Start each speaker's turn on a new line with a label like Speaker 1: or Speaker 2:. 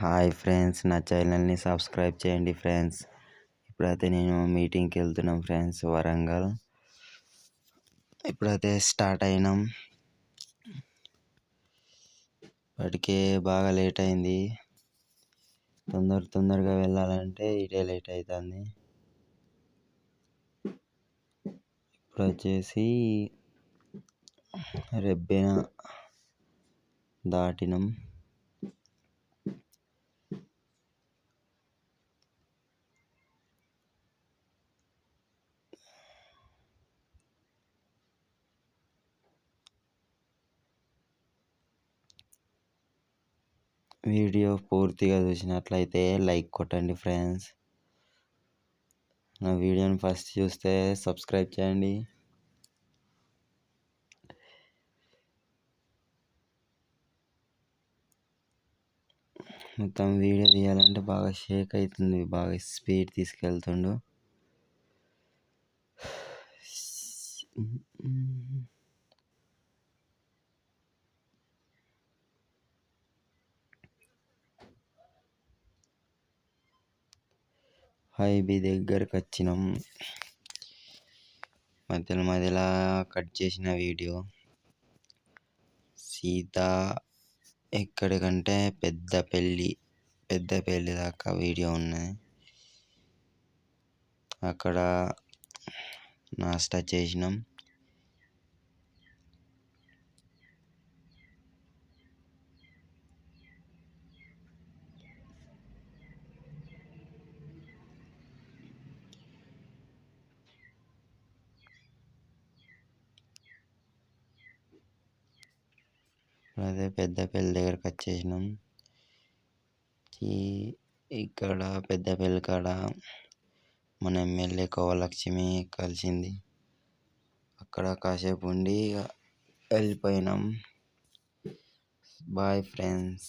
Speaker 1: Hi friends నా ఛానల్ని subscribe చేయండి ఫ్రెండ్స్. ఇప్పుడైతే నేను మీటింగ్కి వెళ్తున్నాం ఫ్రెండ్స్ వరంగల్. ఇప్పుడైతే స్టార్ట్ అయినాం. ఇప్పటికే బాగా లేట్ అయింది. తొందర తొందరగా వెళ్ళాలంటే ఇటే లేట్ అవుతుంది ఇప్పుడు వచ్చేసి రెబ్బెన దాటినాం. వీడియో పూర్తిగా చూసినట్లయితే లైక్ కొట్టండి ఫ్రెండ్స్. నా వీడియోని ఫస్ట్ చూస్తే సబ్స్క్రైబ్ చేయండి. మొత్తం వీడియో తీయాలంటే బాగా షేక్ అవుతుంది బాగా స్పీడ్ తీసుకెళ్తుండు. హైబీ దగ్గరకు వచ్చినాం మధ్యలో మధ్యలో కట్ చేసిన వీడియో. సీత ఎక్కడికంటే పెద్ద పెళ్ళి పెద్ద పెళ్ళి దాకా వీడియో ఉన్నది. అక్కడ నాస్టా చేసినాం. అదే పెద్ద పెళ్ళి దగ్గరకు వచ్చేసినాం. ఇక్కడ పెద్ద పెళ్ళి కాడ మన ఎమ్మెల్యే కోవలక్ష్మి కలిసింది. అక్కడ కాసేపు ఉండి వెళ్ళిపోయినాం. Bye friends